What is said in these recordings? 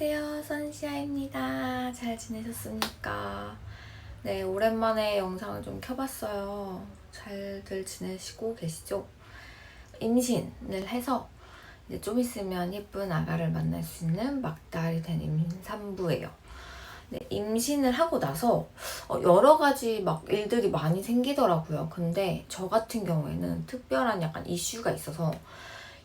안녕하세요. 선시아입니다. 잘 지내셨습니까? 네, 오랜만에 영상을 좀 켜봤어요. 잘들 지내시고 계시죠? 임신을 해서 이제 좀 있으면 예쁜 아가를 만날 수 있는 막달이 된 임산부예요. 네, 임신을 하고 나서 어, 여러 가지 막 일들이 많이 생기더라고요. 근데 저 같은 경우에는 특별한 약간 이슈가 있어서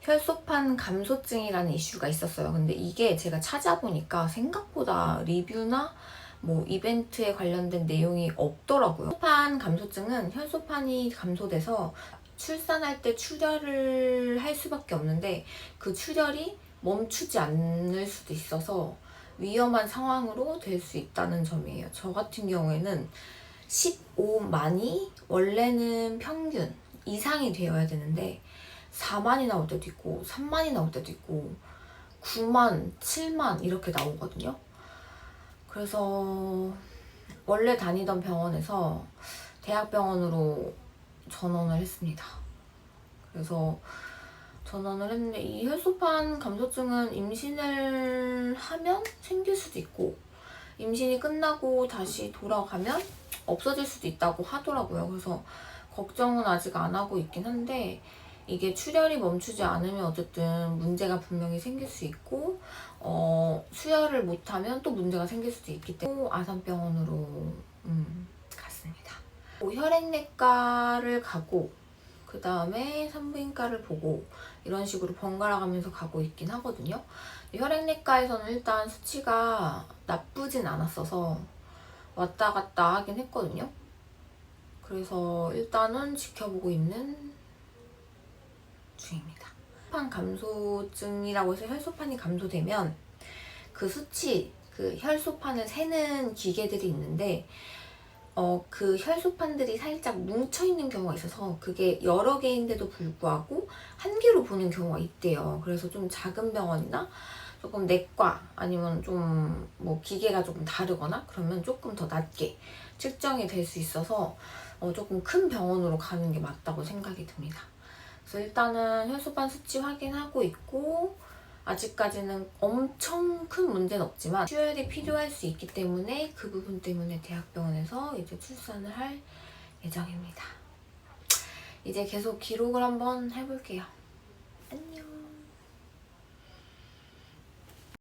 혈소판 감소증이라는 이슈가 있었어요. 근데 이게 제가 찾아보니까 생각보다 리뷰나 뭐 이벤트에 관련된 내용이 없더라고요. 혈소판 감소증은 혈소판이 감소돼서 출산할 때 출혈을 할 수밖에 없는데 그 출혈이 멈추지 않을 수도 있어서 위험한 상황으로 될 수 있다는 점이에요. 저 같은 경우에는 15만이 원래는 평균 이상이 되어야 되는데 4만이 나올 때도 있고 3만이 나올 때도 있고 9만, 7만 이렇게 나오거든요. 그래서 원래 다니던 병원에서 대학병원으로 전원을 했습니다. 그래서 전원을 했는데 이 혈소판 감소증은 임신을 하면 생길 수도 있고 임신이 끝나고 다시 돌아가면 없어질 수도 있다고 하더라고요. 그래서 걱정은 아직 안 하고 있긴 한데 이게 출혈이 멈추지 않으면 어쨌든 문제가 분명히 생길 수 있고 어, 수혈을 못하면 또 문제가 생길 수도 있기 때문에 아산병원으로 음, 갔습니다. 뭐 혈액내과를 가고 그 다음에 산부인과를 보고 이런 식으로 번갈아 가면서 가고 있긴 하거든요. 혈액내과에서는 일단 수치가 나쁘진 않았어서 왔다 갔다 하긴 했거든요. 그래서 일단은 지켜보고 있는 중입니다. 혈소판 감소증이라고 해서 혈소판이 감소되면 그 수치, 그 혈소판을 세는 기계들이 있는데 어, 그 혈소판들이 살짝 뭉쳐 있는 경우가 있어서 그게 여러 개인데도 불구하고 한 개로 보는 경우가 있대요. 그래서 좀 작은 병원이나 조금 내과 아니면 좀 뭐 기계가 조금 다르거나 그러면 조금 더 낮게 측정이 될 수 있어서 어, 조금 큰 병원으로 가는 게 맞다고 생각이 듭니다. 그래서 일단은 혈소판 수치 확인하고 있고 아직까지는 엄청 큰 문제는 없지만 수혈이 필요할 수 있기 때문에 그 부분 때문에 대학병원에서 이제 출산을 할 예정입니다. 이제 계속 기록을 한번 해볼게요. 안녕.